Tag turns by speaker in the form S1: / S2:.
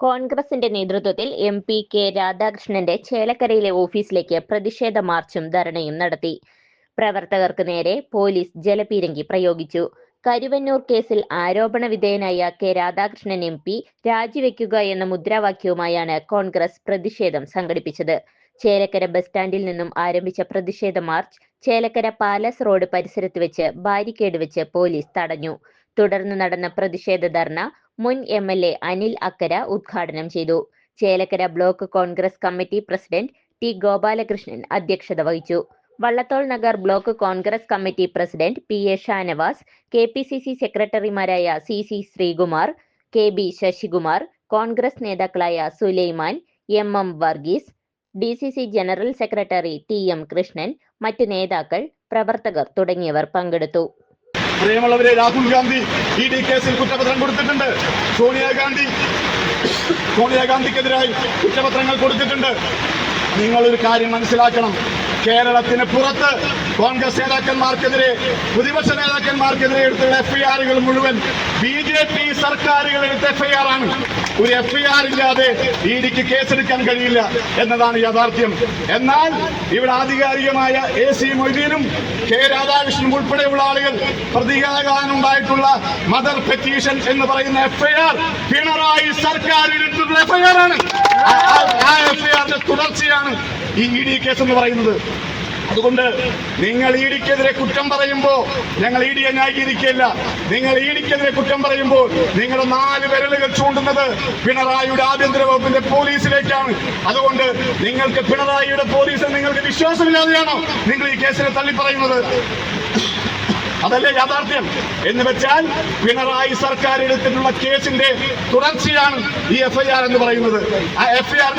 S1: കോൺഗ്രസിന്റെ നേതൃത്വത്തിൽ M P K രാധാകൃഷ്ണന്റെ ചേലക്കരയിലെ ഓഫീസിലേക്ക് പ്രതിഷേധ മാർച്ചും ധർണയും നടത്തി. പ്രവർത്തകർക്ക് നേരെ പോലീസ് ജലപീരങ്കി പ്രയോഗിച്ചു. കരുവന്നൂർ കേസിൽ ആരോപണ വിധേയനായ കെ രാധാകൃഷ്ണൻ എം പി രാജിവെക്കുക എന്ന മുദ്രാവാക്യവുമായാണ് കോൺഗ്രസ് പ്രതിഷേധം സംഘടിപ്പിച്ചത്. ചേലക്കര ബസ് സ്റ്റാൻഡിൽ നിന്നും ആരംഭിച്ച പ്രതിഷേധ മാർച്ച് ചേലക്കര പാലസ് റോഡ് പരിസരത്ത് വെച്ച് ബാരിക്കേഡ് വെച്ച് പോലീസ് തടഞ്ഞു. തുടർന്ന് നടന്ന പ്രതിഷേധ ധർണ മുൻ M L A Anil Akkara ഉദ്ഘാടനം ചെയ്തു. Chelakkara block Congress committee president T Gopalakrishnan അധ്യക്ഷത വഹിച്ചു. Vallathol Nagar block Congress committee president P A Shanavas K P C C സെക്രട്ടറിമാരായ C C Sreekumar K B Sasikumar Congress നേതാക്കളായ Sulaiman M M Varghese D C C general secretary T M Krishnan മറ്റു നേതാക്കൾ പ്രവർത്തകർ തുടങ്ങിയവർ പങ്കെടുത്തു.
S2: പ്രിയമുള്ളവരെ Rahul Gandhi E D കേസിൽ കുറ്റപത്രം കൊടുത്തിട്ടുണ്ട്. സോണിയാഗാന്ധി സോണിയാഗാന്ധിക്കെതിരായി കുറ്റപത്രങ്ങൾ കൊടുത്തിട്ടുണ്ട്. നിങ്ങളൊരു കാര്യം മനസ്സിലാക്കണം. കേരളത്തിന് പുറത്ത് കോൺഗ്രസ് നേതാക്കന്മാർക്കെതിരെ പ്രതിപക്ഷ നേതാക്കന്മാർക്കെതിരെ എടുത്തുള്ള എഫ്ഐആറുകൾ മുഴുവൻ ബി ജെ പി സർക്കാരുകൾ എടുത്ത എഫ്ഐആർ ആണ് ഒരു എഫ്ഐആർ ഇല്ലാതെ ഇഡിക്ക് ഡിക്ക് കേസെടുക്കാൻ കഴിയില്ല എന്നതാണ് യാഥാർത്ഥ്യം. എന്നാൽ ഇവിടെ ആധികാരികമായ എ സി മൊയ്തീനും കെ രാധാകൃഷ്ണനും ഉൾപ്പെടെയുള്ള ആളുകൾ പ്രതികാരാനുണ്ടായിട്ടുള്ള മദർ പെറ്റീഷൻ എന്ന് പറയുന്ന എഫ്ഐആർ പിണറായി സർക്കാർ എടുത്തിട്ടുള്ള എഫ്ഐആർ ആണ് ആ എഫ്ഐആറിന്റെ തുടർച്ചയാണ് ഈ ഇ ഡി കേസ് എന്ന് പറയുന്നത്. അതുകൊണ്ട് നിങ്ങൾ ഇ ഡിക്കെതിരെ കുറ്റം പറയുമ്പോൾ ഞങ്ങൾ ഇ ഡിയെ ന്യായീകരിക്കുകയില്ല. നിങ്ങൾ ഇ ഡിക്കെതിരെ കുറ്റം പറയുമ്പോൾ നിങ്ങൾ നാല് വിരലുകൾ ചൂണ്ടുന്നത് പിണറായിയുടെ ആഭ്യന്തര വകുപ്പിന്റെ പോലീസിലേക്കാണ്. അതുകൊണ്ട് നിങ്ങൾക്ക് പിണറായിയുടെ പോലീസ് നിങ്ങൾക്ക് വിശ്വാസമില്ലാതെയാണോ നിങ്ങൾ ഈ കേസിനെ തള്ളി പറയുന്നത് അതല്ലേ യാഥാർത്ഥ്യം? എന്ന് വെച്ചാൽ പിണറായി സർക്കാർ എടുത്തിട്ടുള്ള കേസിന്റെ തുടർച്ചയാണ് ഈ എഫ്ഐആർ എന്ന് പറയുന്നത്. ആ എഫ്ഐആറിന്റെ